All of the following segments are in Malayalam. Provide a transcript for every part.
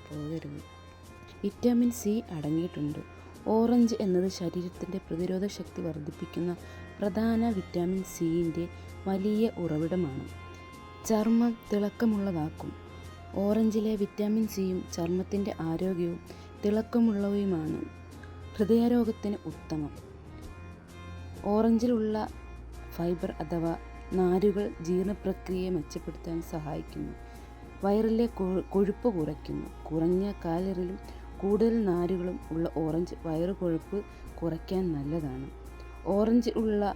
പോകരുത്. വിറ്റാമിൻ സി അടങ്ങിയിട്ടുണ്ട്. ഓറഞ്ച് എന്നത് ശരീരത്തിന്റെ പ്രതിരോധ ശക്തി വർദ്ധിപ്പിക്കുന്ന പ്രധാന വിറ്റാമിൻ സിന്റെ വലിയ ഉറവിടമാണ്. ചർമ്മം തിളക്കമുള്ളതാക്കും. ഓറഞ്ചിലെ വിറ്റാമിൻ സിയും ചർമ്മത്തിന്റെ ആരോഗ്യവും തിളക്കമുള്ളവയുമാണ്. ഹൃദയരോഗത്തിന് ഉത്തമം. ഓറഞ്ചിലുള്ള ഫൈബർ അഥവാ നാരുകൾ ജീർണപ്രക്രിയയെ മെച്ചപ്പെടുത്താൻ സഹായിക്കുന്നു. വയറിലെ കൊഴുപ്പ് കുറയ്ക്കുന്നു. കുറഞ്ഞ കാലറിയിലും കൂടുതൽ നാരുകളും ഉള്ള ഓറഞ്ച് വയറു കൊഴുപ്പ് കുറയ്ക്കാൻ നല്ലതാണ്. ഓറഞ്ച് ഉള്ള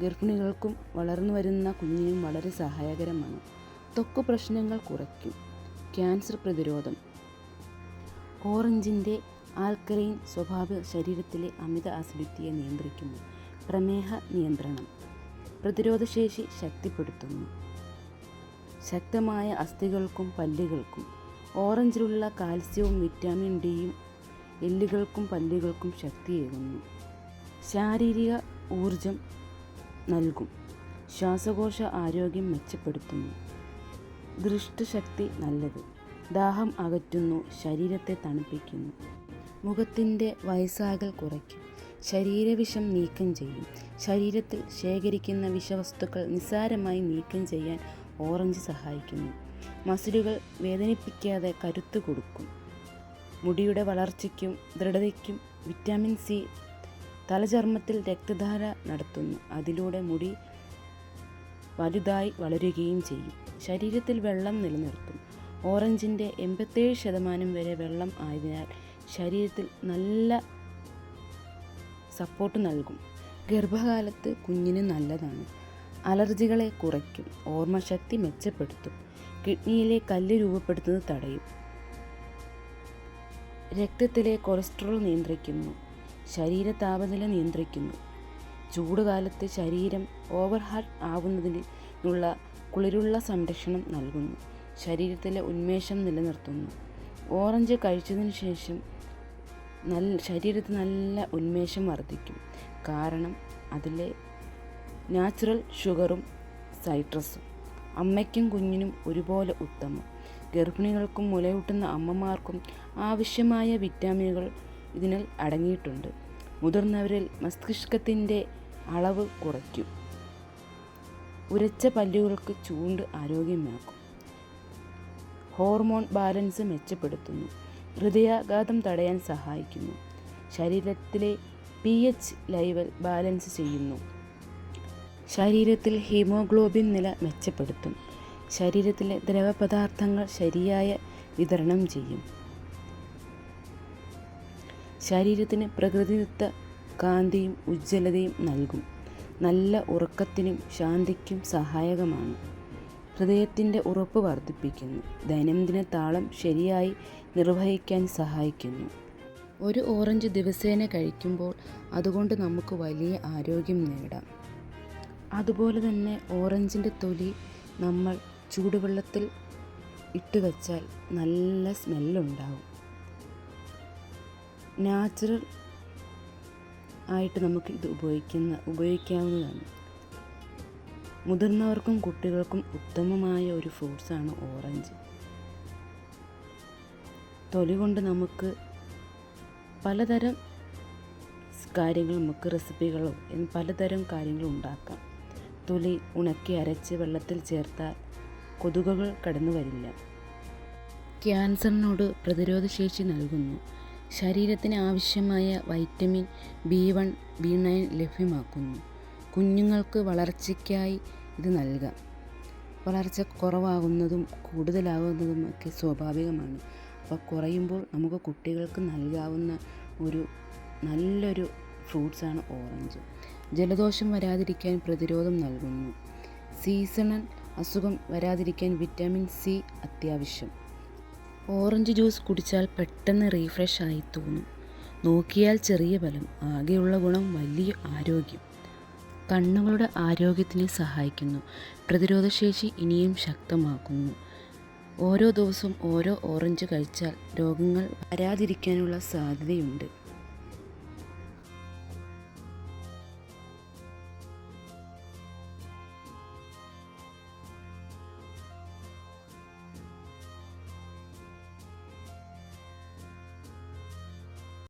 ഗർഭിണികൾക്കും വളർന്നു വരുന്ന കുഞ്ഞിനും വളരെ സഹായകരമാണ്. ത്വക്ക് പ്രശ്നങ്ങൾ കുറയ്ക്കും. ക്യാൻസർ പ്രതിരോധം. ഓറഞ്ചിന്റെ ആൽക്കലൈൻ സ്വഭാവ ശരീരത്തിലെ അമിത അസിഡിറ്റിയെ നിയന്ത്രിക്കുന്നു. പ്രമേഹ നിയന്ത്രണം. പ്രതിരോധശേഷി ശക്തിപ്പെടുത്തുന്നു. ശക്തമായ അസ്ഥികൾക്കും പല്ലുകൾക്കും ഓറഞ്ചിലുള്ള കാൽസ്യവും വിറ്റാമിൻ ഡിയും എല്ലുകൾക്കും പല്ലുകൾക്കും ശക്തിയേകുന്നു. ശാരീരിക ഊർജം നൽകും. ശ്വാസകോശ ആരോഗ്യം മെച്ചപ്പെടുത്തുന്നു. ദൃഷ്ടശക്തി നല്ലത്. ദാഹം അകറ്റുന്നു ശരീരത്തെ തണുപ്പിക്കുന്നു. മുഖത്തിന്റെ വയസ്സാകൽ കുറയ്ക്കും. ശരീരവിഷം നീക്കം ചെയ്യും. ശരീരത്തിൽ ശേഖരിക്കുന്ന വിഷവസ്തുക്കൾ നിസ്സാരമായി നീക്കം ചെയ്യാൻ ഓറഞ്ച് സഹായിക്കുന്നു. മസിലുകൾ വേദനിപ്പിക്കാതെ കരുത്ത് കൊടുക്കും. മുടിയുടെ വളർച്ചയ്ക്കും ദൃഢതയ്ക്കും വിറ്റാമിൻ സി തലചർമ്മത്തിൽ രക്തധാര നടത്തുന്നു. അതിലൂടെ മുടി വലുതായി വളരുകയും ചെയ്യും. ശരീരത്തിൽ വെള്ളം നിലനിർത്തും. ഓറഞ്ചിന്റെ എൺപത്തേഴ് ശതമാനം വരെ വെള്ളം ആയതിനാൽ ശരീരത്തിൽ നല്ല സപ്പോർട്ട് നൽകും. ഗർഭകാലത്ത് കുഞ്ഞിന് നല്ലതാണ്. അലർജികളെ കുറയ്ക്കും ഓർമ്മശക്തി മെച്ചപ്പെടുത്തും കിഡ്നിയിലെ കല്ല് രൂപപ്പെടുത്തുന്നത് തടയും. രക്തത്തിലെ കൊളസ്ട്രോൾ നിയന്ത്രിക്കുന്നു ശരീര താപനില നിയന്ത്രിക്കുന്നു. ചൂടുകാലത്ത് ശരീരം ഓവർഹാർട്ട് ആവുന്നതിനുള്ള കുളിരുള്ള സംരക്ഷണം നൽകുന്നു ശരീരത്തിലെ ഉന്മേഷം നിലനിർത്തുന്നു. ഓറഞ്ച് കഴിച്ചതിന് ശേഷം നല്ല ശരീരത്തിന് നല്ല ഉന്മേഷം വർദ്ധിക്കും. കാരണം അതിലെ നാച്ചുറൽ ഷുഗറും സൈട്രസും. അമ്മയ്ക്കും കുഞ്ഞിനും ഒരുപോലെ ഉത്തമം. ഗർഭിണികൾക്കും മുലയൂട്ടുന്ന അമ്മമാർക്കും ആവശ്യമായ വിറ്റാമിനുകൾ ഇതിനിൽ അടങ്ങിയിട്ടുണ്ട്. മുതിർന്നവരിൽ മസ്തിഷ്കത്തിന്റെ അളവ് കുറയ്ക്കും. ഉരച്ച പല്ലുകൾക്ക് ചൂണ്ട് ആരോഗ്യമാക്കും. ഹോർമോൺ ബാലൻസ് മെച്ചപ്പെടുത്തുന്നു. ഹൃദയാഘാതം തടയാൻ സഹായിക്കുന്നു. ശരീരത്തിലെ പി എച്ച് ലെവൽ ബാലൻസ് ചെയ്യുന്നു. ശരീരത്തിൽ ഹീമോഗ്ലോബിൻ നില മെച്ചപ്പെടുത്തും. ശരീരത്തിലെ ദ്രവപദാർത്ഥങ്ങൾ ശരിയായ വിതരണം ചെയ്യും. ശരീരത്തിന് പ്രകൃതിദത്ത കാന്തിയും ഉജ്ജ്വലതയും നൽകും. നല്ല ഉറക്കത്തിനും ശാന്തിക്കും സഹായകമാണ്. ഹൃദയത്തിന്റെ ഉറപ്പ് വർദ്ധിപ്പിക്കുന്നു. ദൈനംദിന താളം ശരിയായി നിർവഹിക്കാൻ സഹായിക്കുന്നു. ഒരു ഓറഞ്ച് ദിവസേന കഴിക്കുമ്പോൾ അതുകൊണ്ട് നമുക്ക് വലിയ ആരോഗ്യം നേടാം. അതുപോലെ തന്നെ ഓറഞ്ചിന്റെ തൊലി നമ്മൾ ചൂടുവെള്ളത്തിൽ ഇട്ട് വച്ചാൽ നല്ല സ്മെല്ലുണ്ടാവും. നാച്ചുറൽ ആയിട്ട് നമുക്ക് ഇത് ഉപയോഗിക്കുന്ന ഉപയോഗിക്കാവുന്നതാണ്. മുതിർന്നവർക്കും കുട്ടികൾക്കും ഉത്തമമായ ഒരു ഫ്രൂട്ട്സാണ് ഓറഞ്ച്. തൊലി കൊണ്ട് നമുക്ക് പലതരം കാര്യങ്ങൾ നമുക്ക് റെസിപ്പികളോ പലതരം കാര്യങ്ങളും ഉണ്ടാക്കാം. തൊലി ഉണക്കി അരച്ച് വെള്ളത്തിൽ ചേർത്താൽ കൊതുകുകൾ കടന്നു വരില്ല. ക്യാൻസറിനോട് പ്രതിരോധശേഷി നൽകുന്നു. ശരീരത്തിന് ആവശ്യമായ vitamin B one B nine ലഭ്യമാക്കുന്നു. കുഞ്ഞുങ്ങൾക്ക് വളർച്ചയ്ക്കായി ഇത് നൽകാം. വളർച്ച കുറവാകുന്നതും കൂടുതലാകുന്നതും ഒക്കെ സ്വാഭാവികമാണ്. അപ്പോൾ കുറയുമ്പോൾ നമുക്ക് കുട്ടികൾക്ക് നൽകാവുന്ന ഒരു നല്ലൊരു ഫ്രൂട്ട്സാണ് ഓറഞ്ച്. ജലദോഷം വരാതിരിക്കാൻ പ്രതിരോധം നൽകുന്നു. സീസണൽ അസുഖം വരാതിരിക്കാൻ വിറ്റാമിൻ സി അത്യാവശ്യം. ഓറഞ്ച് ജ്യൂസ് കുടിച്ചാൽ പെട്ടെന്ന് റീഫ്രഷ് ആയി തോന്നും. നോക്കിയാൽ ചെറിയ ഫലം ആകെയുള്ള ഗുണം വലിയ ആരോഗ്യം. കണ്ണുകളുടെ ആരോഗ്യത്തിന് സഹായിക്കുന്നു. പ്രതിരോധശേഷി ഇനിയും ശക്തമാക്കുന്നു. ഓരോ ദിവസവും ഓരോ ഓറഞ്ച് കഴിച്ചാൽ രോഗങ്ങൾ വരാതിരിക്കാനുള്ള സാധ്യതയുണ്ട്.